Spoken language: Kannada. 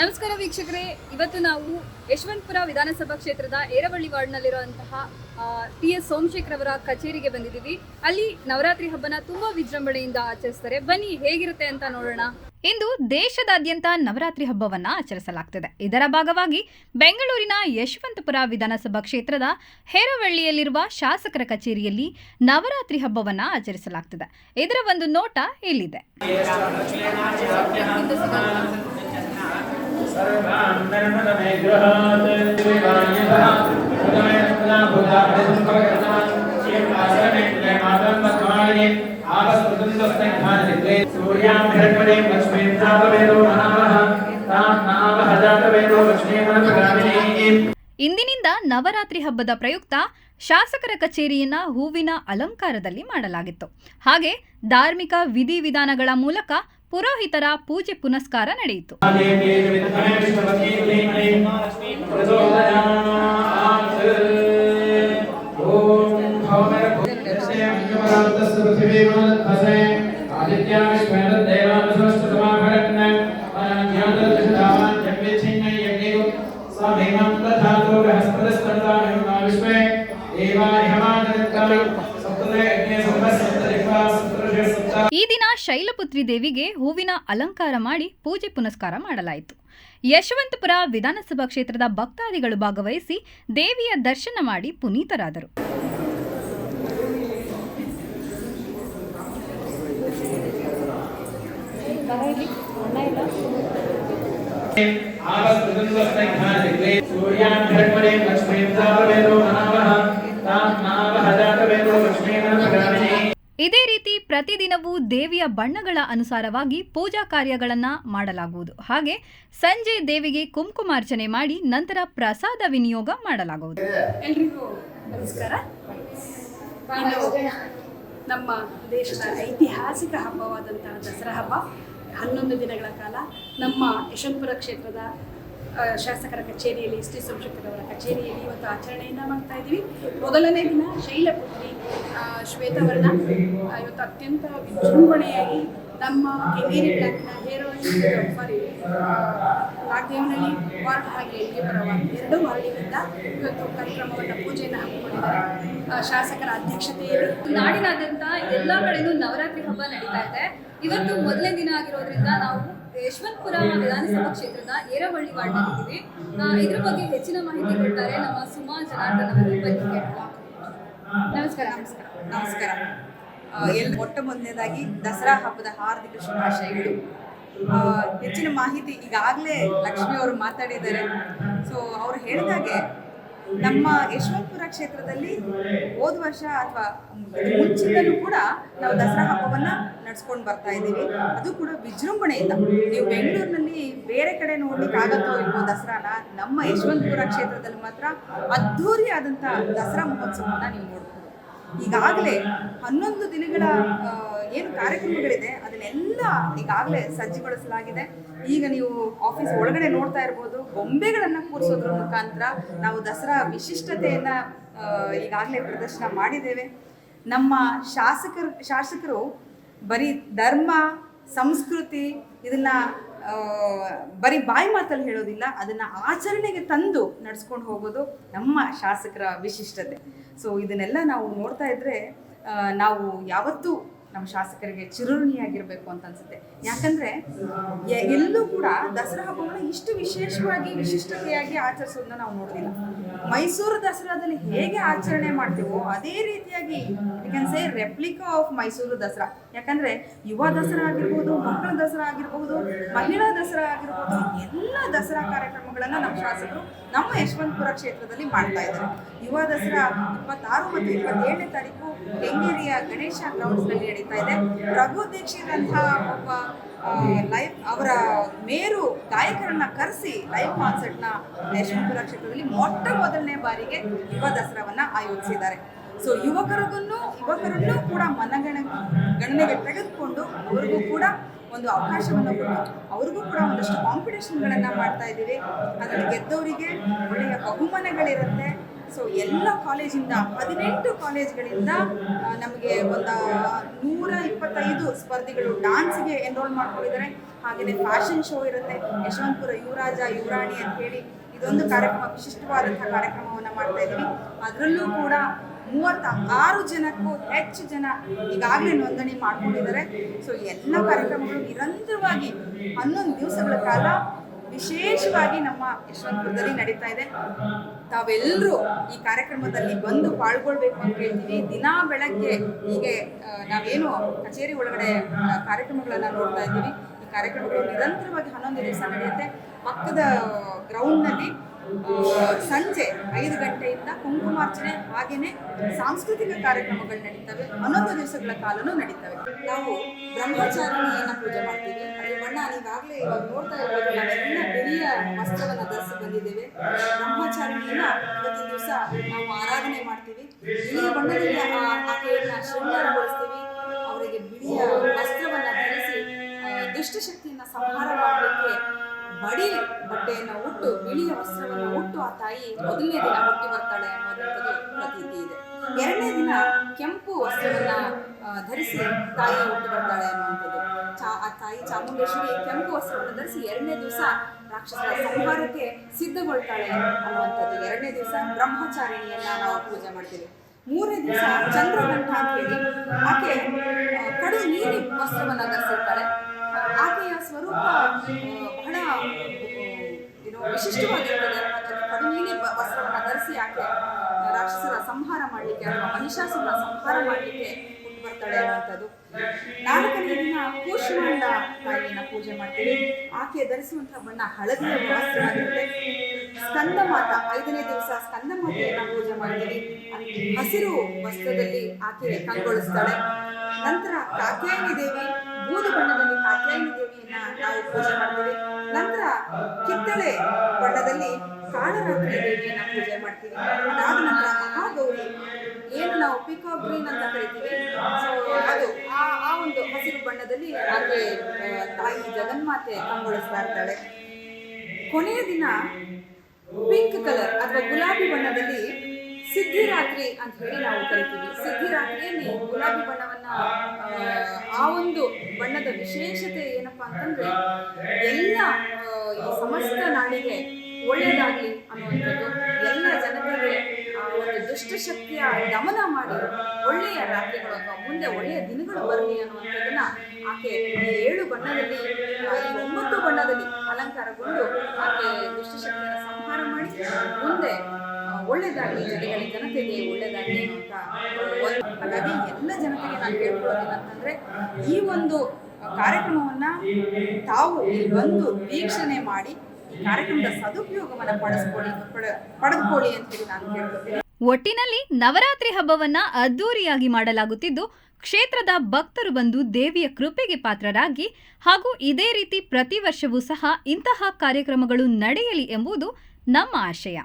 ನಮಸ್ಕಾರ ವೀಕ್ಷಕರೇ. ಇವತ್ತು ನಾವು ಯಶವಂತಪುರ ವಿಧಾನಸಭಾ ಕ್ಷೇತ್ರದ ಏರವಳ್ಳಿ ವಾರ್ಡ್ನಲ್ಲಿರುವಂತಹ ಟಿ ಎಸ್ ಸೋಮಶೇಖರ್ ಅವರ ಕಚೇರಿಗೆ ಬಂದಿದ್ದೀವಿ. ಅಲ್ಲಿ ನವರಾತ್ರಿ ಹಬ್ಬನ ತುಂಬಾ ವಿಜೃಂಭಣೆಯಿಂದ ಆಚರಿಸ್ತಾರೆ. ಬನ್ನಿ, ಹೇಗಿರುತ್ತೆ ಅಂತ ನೋಡೋಣ. ಇಂದು ದೇಶದಾದ್ಯಂತ ನವರಾತ್ರಿ ಹಬ್ಬವನ್ನ ಆಚರಿಸಲಾಗ್ತಿದೆ. ಇದರ ಭಾಗವಾಗಿ ಬೆಂಗಳೂರಿನ ಯಶವಂತಪುರ ವಿಧಾನಸಭಾ ಕ್ಷೇತ್ರದ ಹೇರವಳ್ಳಿಯಲ್ಲಿರುವ ಶಾಸಕರ ಕಚೇರಿಯಲ್ಲಿ ನವರಾತ್ರಿ ಹಬ್ಬವನ್ನ ಆಚರಿಸಲಾಗ್ತದೆ. ಇದರ ಒಂದು ನೋಟ ಇಲ್ಲಿದೆ. ಇಂದಿನಿಂದ ನವರಾತ್ರಿ ಹಬ್ಬದ ಪ್ರಯುಕ್ತ ಶಾಸಕರ ಕಚೇರಿಯನ್ನ ಹೂವಿನ ಅಲಂಕಾರದಲ್ಲಿ ಮಾಡಲಾಗಿತ್ತು. ಹಾಗೆ ಧಾರ್ಮಿಕ ವಿಧಿವಿಧಾನಗಳ ಮೂಲಕ ಪುರೋಹಿತರ ಪೂಜೆ ಪುನಸ್ಕಾರ ನಡೆಯಿತು. ಸಪ್ತ ಈ ದಿನ ಶೈಲಪುತ್ರಿ ದೇವಿಗೆ ಹೂವಿನ ಅಲಂಕಾರ ಮಾಡಿ ಪೂಜೆ ಪುನಸ್ಕಾರ ಮಾಡಲಾಯಿತು. ಯಶವಂತಪುರ ವಿಧಾನಸಭಾ ಕ್ಷೇತ್ರದ ಭಕ್ತಾದಿಗಳು ಭಾಗವಹಿಸಿ ದೇವಿಯ ದರ್ಶನ ಮಾಡಿ ಪುನೀತರಾದರು. ಇದೇ ರೀತಿ ಪ್ರತಿದಿನವೂ ದೇವಿಯ ಬಣ್ಣಗಳ ಅನುಸಾರವಾಗಿ ಪೂಜಾ ಕಾರ್ಯಗಳನ್ನು ಮಾಡಲಾಗುವುದು. ಹಾಗೆ ಸಂಜೆ ದೇವಿಗೆ ಕುಂಕುಮಾರ್ಚನೆ ಮಾಡಿ ನಂತರ ಪ್ರಸಾದ ವಿನಿಯೋಗ ಮಾಡಲಾಗುವುದು. ನಮಸ್ಕಾರ. ನಮ್ಮ ದೇಶದ ಐತಿಹಾಸಿಕ ಹಬ್ಬವಾದಂತಹ ದಸರಾ ಹಬ್ಬ. ಹನ್ನೊಂದು ದಿನಗಳ ಕಾಲ ನಮ್ಮ ಯಶವಂತಪುರ ಕ್ಷೇತ್ರದ ಶಾಸಕರ ಕಚೇರಿಯಲ್ಲಿ ಎಸ್ ಟಿ ಕಚೇರಿಯಲ್ಲಿ ಇವತ್ತು ಆಚರಣೆಯನ್ನು ಮಾಡ್ತಾ ಇದ್ದೀವಿ. ಮೊದಲನೇ ದಿನ ಶೈಲಪುತ್ರಿ ಶ್ವೇತವರ್ಣ ಇವತ್ತು ಅತ್ಯಂತ ವಿಜೃಂಭಣೆಯಾಗಿ ನಮ್ಮ ಕೆಂಗೇರಿ ಬ್ಲಾಕ್ನ ಹೇರೋಯಿನ್ ಸಾರಿ ನಾಗದೇವನಹಳ್ಳಿ ವಾರ್ಡ್ ಹಾಗೆ ಎಲ್ಗೆಪುರ ಪರವಾಗಿ ಎರಡು ವಾರ್ಡಿನಿಂದ ಇವತ್ತು ಕಾರ್ಯಕ್ರಮವನ್ನು ಪೂಜೆಯನ್ನು ಹಾಕಿಕೊಂಡಿದ್ದಾರೆ ಶಾಸಕರ ಅಧ್ಯಕ್ಷತೆಯಲ್ಲಿ ನಾಡಿನಾದ್ಯಂತ ಎಲ್ಲ ಕಡೆಯೂ ನವರಾತ್ರಿ ಹಬ್ಬ ನಡೀತಾ ಇದೆ. ಇವತ್ತು ಮೊದಲನೇ ದಿನ ಆಗಿರೋದ್ರಿಂದ ನಾವು ಯಶವಂತಪುರ ವಿಧಾನಸಭಾ ಕ್ಷೇತ್ರದ ಏರವಳ್ಳಿ ವಾರ್ಡ್ನಲ್ಲಿದ್ದೀವಿ. ಇದರ ಬಗ್ಗೆ ಹೆಚ್ಚಿನ ಮಾಹಿತಿ ಕೊಡ್ತಾರೆ ನಮ್ಮ ಸುಮಾ ಜನಾರ್ದನ್ ಅವರು ಬನ್ನಿ. ನಮಸ್ಕಾರ ನಮಸ್ಕಾರ. ನಮಸ್ಕಾರ. ಎಲ್ಲಿ ಎಲ್ ಮೊಟ್ಟ ಮೊದಲನೇದಾಗಿ ದಸರಾ ಹಬ್ಬದ ಹಾರ್ದಿಕ ಶುಭಾಶಯಗಳು. ಹೆಚ್ಚಿನ ಮಾಹಿತಿ ಈಗಾಗಲೇ ಲಕ್ಷ್ಮಿ ಅವರು ಮಾತಾಡಿದ್ದಾರೆ. ಸೊ ಅವ್ರು ಹೇಳಿದಾಗೆ ನಮ್ಮ ಯಶವಂತಪುರ ಕ್ಷೇತ್ರದಲ್ಲಿ ಹೋದ ವರ್ಷ ಅಥವಾ ಮುಂಚಿನಲ್ಲೂ ಕೂಡ ನಾವು ದಸರಾ ಹಬ್ಬವನ್ನ ನಡ್ಸ್ಕೊಂಡು ಬರ್ತಾ ಇದ್ದೀವಿ. ಅದು ಕೂಡ ವಿಜೃಂಭಣೆಯಿಂದ. ನೀವು ಬೆಂಗಳೂರಿನಲ್ಲಿ ಬೇರೆ ಕಡೆ ನೋಡ್ಲಿಕ್ಕೆ ಆಗತ್ತೋ ಇಲ್ವೋ ದಸರಾನ, ನಮ್ಮ ಯಶವಂತಪುರ ಕ್ಷೇತ್ರದಲ್ಲಿ ಮಾತ್ರ ಅದ್ಧೂರಿ ಆದಂಥ ದಸರಾ ಮಹೋತ್ಸವವನ್ನ ನೀವು ನೋಡ್ಬೋದು. ಈಗಾಗಲೇ ಹನ್ನೊಂದು ದಿನಗಳ ಏನು ಕಾರ್ಯಕ್ರಮಗಳಿದೆ, ಅದನ್ನೆಲ್ಲ ಈಗಾಗಲೇ ಸಜ್ಜುಗೊಳಿಸಲಾಗಿದೆ. ಈಗ ನೀವು ಆಫೀಸ್ ಒಳಗಡೆ ನೋಡ್ತಾ ಇರ್ಬೋದು, ಗೊಂಬೆಗಳನ್ನು ಕೂರಿಸೋದ್ರ ಮುಖಾಂತರ ನಾವು ದಸರಾ ವಿಶಿಷ್ಟತೆಯನ್ನು ಈಗಾಗಲೇ ಪ್ರದರ್ಶನ ಮಾಡಿದ್ದೇವೆ. ನಮ್ಮ ಶಾಸಕರು ಶಾಸಕರು ಬರೀ ಧರ್ಮ, ಸಂಸ್ಕೃತಿ, ಇದನ್ನ ಬರೀ ಬಾಯಿ ಮಾತಲ್ಲಿ ಹೇಳೋದಿಲ್ಲ, ಅದನ್ನ ಆಚರಣೆಗೆ ತಂದು ನಡೆಸ್ಕೊಂಡು ಹೋಗೋದು ನಮ್ಮ ಶಾಸಕರ ವಿಶಿಷ್ಟತೆ. ಸೊ ಇದನ್ನೆಲ್ಲ ನಾವು ನೋಡ್ತಾ ಇದ್ರೆ ನಾವು ಯಾವತ್ತೂ ನಮ್ಮ ಶಾಸಕರಿಗೆ ಚಿರುಣಿಯಾಗಿರ್ಬೇಕು ಅಂತ ಅನ್ಸುತ್ತೆ. ಯಾಕಂದ್ರೆ ಎಲ್ಲೂ ಕೂಡ ದಸರಾ ಹಬ್ಬವನ್ನು ಇಷ್ಟು ವಿಶೇಷವಾಗಿ, ವಿಶಿಷ್ಟತೆಯಾಗಿ ಆಚರಿಸೋದನ್ನ ನಾವು ನೋಡ್ತಿಲ್ಲ ಮೈಸೂರು ದಸರಾದಲ್ಲಿ ಹೇಗೆ ಆಚರಣೆ ಮಾಡ್ತೀವೋ ಅದೇ ರೀತಿಯಾಗಿ say replica of Mysuru Dasara. ಯಾಕಂದ್ರೆ, ಯುವ ದಸರಾ ಆಗಿರ್ಬೋದು, ಮಕ್ಕಳ ದಸರಾ ಆಗಿರ್ಬಹುದು ಮಹಿಳಾ ದಸರಾ ಆಗಿರ್ಬೋದು, ಎಲ್ಲ ದಸರಾ ಕಾರ್ಯಕ್ರಮಗಳನ್ನ ನಮ್ಮ ಶಾಸಕರು ನಮ್ಮ ಯಶವಂತಪುರ ಕ್ಷೇತ್ರದಲ್ಲಿ ಮಾಡ್ತಾ ಇದ್ದಾರೆ. ಯುವ ದಸರಾ ಇಪ್ಪತ್ತಾರು ಮತ್ತು ಇಪ್ಪತ್ತೇಳನೇ ತಾರೀಕು, ಕೆಂಗೇರಿಯ ಗಣೇಶ ಗ್ರೌಂಡ್ಸ್ನಲ್ಲಿ ನಡೀತಾ ಇದೆ. ರಘು ದೀಕ್ಷಿತಂತಹ ಒಬ್ಬ ಲೈವ್ ಅವರ ಮೇರು ಗಾಯಕರನ್ನ ಕರೆಸಿ ಲೈವ್ ಕಾನ್ಸರ್ಟ್ನ ಯಶವಂತಪುರ ಕ್ಷೇತ್ರದಲ್ಲಿ ಮೊಟ್ಟ ಮೊದಲನೇ ಬಾರಿಗೆ ಯುವ ದಸರಾವನ್ನ ಆಯೋಜಿಸಿದ್ದಾರೆ. ಸೊ ಯುವಕರಿಗೂ ಯುವಕರನ್ನು ಕೂಡ ಮನಗಣ, ಗಣನೆಗೆ ತೆಗೆದುಕೊಂಡು ಅವ್ರಿಗೂ ಕೂಡ ಒಂದು ಅವಕಾಶವನ್ನು ಕೊಟ್ಟು ಅವ್ರಿಗೂ ಕೂಡ ಒಂದಷ್ಟು ಕಾಂಪಿಟೇಷನ್ಗಳನ್ನು ಮಾಡ್ತಾ ಇದ್ದೀವಿ. ಅದರಲ್ಲಿ ಗೆದ್ದವರಿಗೆ ಒಳ್ಳೆಯ ಬಹುಮಾನಗಳಿರುತ್ತೆ. ಸೊ ಎಲ್ಲ ಕಾಲೇಜಿಂದ ಹದಿನೆಂಟು ಕಾಲೇಜ್ಗಳಿಂದ ನಮಗೆ ಒಂದು ನೂರ ಇಪ್ಪತ್ತೈದು ಸ್ಪರ್ಧಿಗಳು ಡಾನ್ಸ್ಗೆ ಎನ್ರೋಲ್ ಮಾಡ್ಕೊಂಡಿದ್ದಾರೆ. ಹಾಗೆಯೇ ಫ್ಯಾಷನ್ ಶೋ ಇರುತ್ತೆ. ಯಶವಂತಪುರ ಯುವರಾಜ ಯುವರಾಣಿ ಅಂತ ಹೇಳಿ ಇದೊಂದು ಕಾರ್ಯಕ್ರಮ, ವಿಶಿಷ್ಟವಾದಂಥ ಕಾರ್ಯಕ್ರಮವನ್ನು ಮಾಡ್ತಾ ಇದ್ದೀವಿ. ಅದರಲ್ಲೂ ಕೂಡ ಮೂವತ್ತ ಆರು ಜನಕ್ಕೂ ಹೆಚ್ಚು ಜನ ಈಗಾಗಲೇ ನೋಂದಣಿ ಮಾಡ್ಕೊಂಡಿದ್ದಾರೆ. ಸೊ ಎಲ್ಲ ಕಾರ್ಯಕ್ರಮಗಳು ನಿರಂತರವಾಗಿ ಹನ್ನೊಂದು ದಿವಸಗಳ ಕಾಲ ವಿಶೇಷವಾಗಿ ನಮ್ಮ ಯಶವಂತಪುರದಲ್ಲಿ ನಡೀತಾ ಇದೆ. ತಾವೆಲ್ಲರೂ ಈ ಕಾರ್ಯಕ್ರಮದಲ್ಲಿ ಬಂದು ಪಾಲ್ಗೊಳ್ಬೇಕು ಅಂತ ಹೇಳ್ತೀವಿ. ದಿನಾ ಬೆಳಗ್ಗೆ ಹೀಗೆ ನಾವೇನು ಕಚೇರಿ ಒಳಗಡೆ ಕಾರ್ಯಕ್ರಮಗಳನ್ನು ನೋಡ್ತಾ ಇದ್ದೀವಿ. ಈ ಕಾರ್ಯಕ್ರಮಗಳು ನಿರಂತರವಾಗಿ ಹನ್ನೊಂದು ದಿವಸ ನಡೆಯುತ್ತೆ. ಪಕ್ಕದ ಗ್ರೌಂಡ್ನಲ್ಲಿ ಸಂಜೆ ಐದು ಗಂಟೆಯಿಂದ ಕುಂಕುಮಾರ್ಚನೆ ಹಾಗೆಯೇ ಸಾಂಸ್ಕೃತಿಕ ಕಾರ್ಯಕ್ರಮಗಳು ನಡೀತವೆ. ಹನ್ನೊಂದು ದಿವಸಗಳ ಕಾಲನೂ ನಡೀತವೆ. ನಾವು ಬ್ರಹ್ಮಚಾರಣಿಯನ್ನು ಪೂಜೆ ಮಾಡ್ತೀವಿ. ಅಲ್ಲಿ ಬಣ್ಣ ಈಗಾಗಲೇ ಇವಾಗ ನೋಡ್ತಾ ಇರೋದು ನಾವೆಲ್ಲ ಬಿಳಿಯ ವಸ್ತ್ರವನ್ನು ಧರಿಸಿ ಬಂದಿದ್ದೇವೆ. ಬ್ರಹ್ಮಚಾರಿಣಿಯನ್ನ ಪ್ರತಿ ದಿವಸ ನಾವು ಆರಾಧನೆ ಮಾಡ್ತೀವಿ. ಬಿಳಿಯ ಬಣ್ಣದಿಂದ ಆಕೆಯನ್ನ ಶೃಂಗಾರಗೊಳಿಸ್ತೀವಿ ಅವರಿಗೆ ಬಿಳಿಯ ವಸ್ತ್ರವನ್ನು ಧರಿಸಿ ದುಷ್ಟಶಕ್ತಿಯನ್ನ ಸಂಹಾರ ಮಾಡಲಿಕ್ಕೆ ಬಡಿ ಬಟ್ಟೆಯನ್ನು ಉಟ್ಟು, ಬಿಳಿಯ ವಸ್ತ್ರವನ್ನು ಉಟ್ಟು ಆ ತಾಯಿ ಮೊದಲನೇ ದಿನ ಹುಟ್ಟಿ ಬರ್ತಾಳೆ ಅನ್ನೋದಂಥದ್ದು ಪ್ರತೀತಿ ಇದೆ. ಎರಡನೇ ದಿನ ಕೆಂಪು ವಸ್ತ್ರವನ್ನ ಧರಿಸಿ ತಾಯಿ ಹುಟ್ಟಿ ಬರ್ತಾಳೆ ಅನ್ನುವಂಥದ್ದು. ಚಾ, ಆ ತಾಯಿ ಚಾಮುಂಡೇಶ್ವರಿ ಕೆಂಪು ವಸ್ತ್ರವನ್ನು ಧರಿಸಿ ಎರಡನೇ ದಿವಸ ರಾಕ್ಷಸರ ಸಂಹಾರಕ್ಕೆ ಸಿದ್ಧಗೊಳ್ತಾಳೆ ಅನ್ನುವಂಥದ್ದು. ಎರಡನೇ ದಿವಸ ಬ್ರಹ್ಮಚಾರಿಣಿಯನ್ನ ನಾವು ಪೂಜೆ ಮಾಡ್ತೀವಿ. ಮೂರನೇ ದಿವಸ ಚಂದ್ರಗಂಠ ಅಂತ ಆಕೆ ಕಡು ನೀಲಿ ವಸ್ತ್ರವನ್ನ ಧರಿಸಿರ್ತಾಳೆ. ಆಕೆಯ ಸ್ವರೂಪ ಬಹಳ ವಿಶಿಷ್ಟವಾಗಿರ್ತದೆ. ಅದು ನೀಲಿ ವಸ್ತ್ರವನ್ನ ಧರಿಸಿ ಯಾಕೆ ರಾಕ್ಷಸರ ಸಂಹಾರ ಮಾಡಲಿಕ್ಕೆ ಅಥವಾ ಮಹಿಷಾಸನ ಸಂಹಾರ ಮಾಡಲಿಕ್ಕೆ ಬರ್ತಾಳೆ ಅನ್ನುವಂಥದ್ದು. ನಾಲ್ಕನೇ ದಿನ ಕೂಶ್ಮಾಂಡ ತಾಯಿಯನ್ನ ಪೂಜೆ ಮಾಡ್ತೀವಿ. ಆಕೆ ಧರಿಸುವಂತಹ ಬಣ್ಣ ಹಳದಿಯ ವಸ್ತ್ರವಾಗಿರುತ್ತೆ. ಸ್ಕಂದ ಮಾತ ಐದನೇ ದಿವಸ ಸ್ಕಂದ ಮಾತೆಯನ್ನ ಪೂಜೆ ಮಾಡ್ತೀವಿ ಹಸಿರು ವಸ್ತ್ರದಲ್ಲಿ ಆಕೆ ಕಂಗೊಳಿಸ್ತಾಳೆ. ನಂತರ ಕಾತ್ಯಾಯಿನಿ ದೇವಿ, ಬೂದು ಬಣ್ಣದಲ್ಲಿ ಕಾತ್ಯಾಯಿನಿ ದೇವಿಯನ್ನ ನಾವು ಪೂಜೆ ಮಾಡ್ತೀವಿ. ನಂತರ ಕಿತ್ತಳೆ ಬಣ್ಣದಲ್ಲಿ ಕಾಳರಾತ್ರಿ ದೇವಿಯನ್ನ ಪೂಜೆ ಮಾಡ್ತೀವಿ. ಅದಾದ ನಂತರ ಮಹಾಗೌರಿ, ಏನು ನಾವು ಪಿಕಾಕ್ ಗ್ರೀನ್ ಅಂತ ಕರಿತೀವಿ. ಅದು ಆ ಆ ಒಂದು ಹಸಿರು ಬಣ್ಣದಲ್ಲಿ ಆಕೆ ತಾಯಿ ಜಗನ್ಮಾತೆ ಕಂಗೊಳಿಸ್ತಾ ಇರ್ತಾಳೆ. ಕೊನೆಯ ದಿನ ಪಿಂಕ್ ಕಲರ್ ಅಥವಾ ಗುಲಾಬಿ ಬಣ್ಣದಲ್ಲಿ ಸಿದ್ಧಿರಾತ್ರಿ ಅಂತ ಹೇಳಿ ನಾವು ಕರಿತೀವಿ. ಸಿದ್ಧಿರಾತ್ರಿಯಲ್ಲಿ ಗುಲಾಬಿ ಬಣ್ಣವನ್ನ ಆ, ಒಂದು ಬಣ್ಣದ ವಿಶೇಷತೆ ಏನಪ್ಪಾ ಅಂತಂದ್ರೆ ಎಲ್ಲ ಈ ಸಮಸ್ತ ನಾಡಿಗೆ ಒಳ್ಳೇದಾಗಿ ಅನ್ನುವಂಥದ್ದು ಎಲ್ಲ ಜನತೆಗೆ ಒಂದು ದುಷ್ಟಶಕ್ತಿಯ ದಮನ ಮಾಡಿ ಒಳ್ಳೆಯ ರಾತ್ರಿಗಳು ಅಥವಾ ಮುಂದೆ ಒಳ್ಳೆಯ ದಿನಗಳು ಬರಲಿ ಅನ್ನುವಂಥದ್ದನ್ನ ಆಕೆ ಈ ಏಳು ಬಣ್ಣದಲ್ಲಿ ಈ ಒಂಬತ್ತು ಬಣ್ಣದಲ್ಲಿ ಅಲಂಕಾರಗೊಂಡು ಆಕೆ ದುಷ್ಟಶಕ್ತಿಯನ್ನು ಸಂಹಾರ ಮಾಡಿ, ಮುಂದೆ ಒಳ್ಳೇದಾಗಲಿ ಒಳ್ಳೆಯದಾಗಲಿ ಜನಗಳ ಜನತೆಗೆ ಒಳ್ಳೆಯದಾಗಲಿ ಅಂತ ಹಾಗಾಗಿ ಎಲ್ಲ ಜನತೆಗೆ ನಾನು ಕೇಳ್ಕೊಳ್ಳೋದೇನಂತಂದ್ರೆ ಈ ಒಂದು ಕಾರ್ಯಕ್ರಮವನ್ನ ತಾವು ಬಂದು ವೀಕ್ಷಣೆ ಮಾಡಿ, ಈ ಕಾರ್ಯಕ್ರಮದ ಸದುಪಯೋಗವನ್ನು ಪಡಿಸ್ಕೊಳ್ಳಿ, ಪಡ, ಪಡೆದುಕೊಳ್ಳಿ ಅಂತ ಹೇಳಿ ನಾನು ಕೇಳ್ಕೊತೀನಿ ಒಟ್ಟಿನಲ್ಲಿ ನವರಾತ್ರಿ ಹಬ್ಬವನ್ನ ಅದ್ದೂರಿಯಾಗಿ ಮಾಡಲಾಗುತ್ತಿದ್ದು, ಕ್ಷೇತ್ರದ ಭಕ್ತರು ಬಂದು ದೇವಿಯ ಕೃಪೆಗೆ ಪಾತ್ರರಾಗಿ ಹಾಗೂ ಇದೇ ರೀತಿ ಪ್ರತಿ ವರ್ಷವೂ ಸಹ ಇಂತಹ ಕಾರ್ಯಕ್ರಮಗಳು ನಡೆಯಲಿ ಎಂಬುದು ನಮ್ಮ ಆಶಯ.